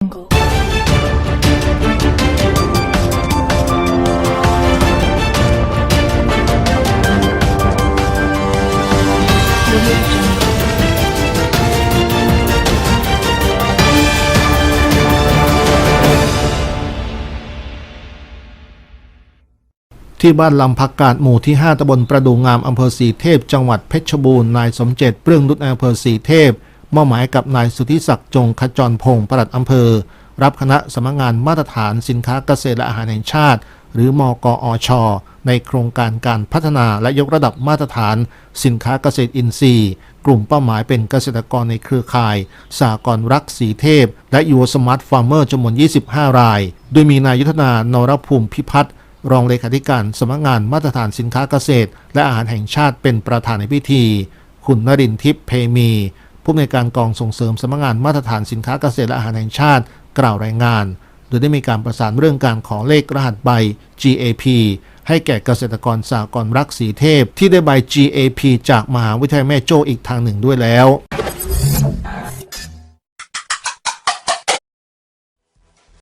jungle. Jungle. ที่บ้านลำพักกาดหมู่ที่ 5ตำบลประดูงามอำเภอสีเทพ จังหวัดเพชรบูรณ์ นายสมเจตเปรื่องนุชอำเภอสีเทพ มอบหมายกับนายสุทธิศักดิ์จงขจรพงศ์ปลัดอำเภอ รับคณะสำนักงานมาตรฐานสินค้าเกษตรและอาหารแห่งชาติ หรือมกอช ในโครงการการพัฒนาและยกระดับมาตรฐาน สินค้าเกษตรอินทรีย์ กลุ่มเป้าหมายเป็นเกษตรกรในเครือข่ายสากรรักสีเทพ และยูสมาร์ทฟาร์มเมอร์จำนวน 25 ราย โดยมีนายยุทธนานรภูมิพิพัฒน์รองเลขาธิการสำนักงานมาตรฐานสินค้าเกษตร และอาหารแห่งชาติเป็นประธานในพิธี คุณนรินทร์ทิพย์เพมี ผู้อำนวยการกองส่งเสริมสำนักงานมาตรฐานสินค้าเกษตรและอาหารแห่งชาติ กล่าวรายงาน โดยได้มีการประสานเรื่องการขอเลขรหัสใบ GAP ให้แก่เกษตรกรสากรรักสีเทพ ที่ได้ใบ GAP จากมหาวิทยาลัยแม่โจ้อีกทางหนึ่งด้วยแล้ว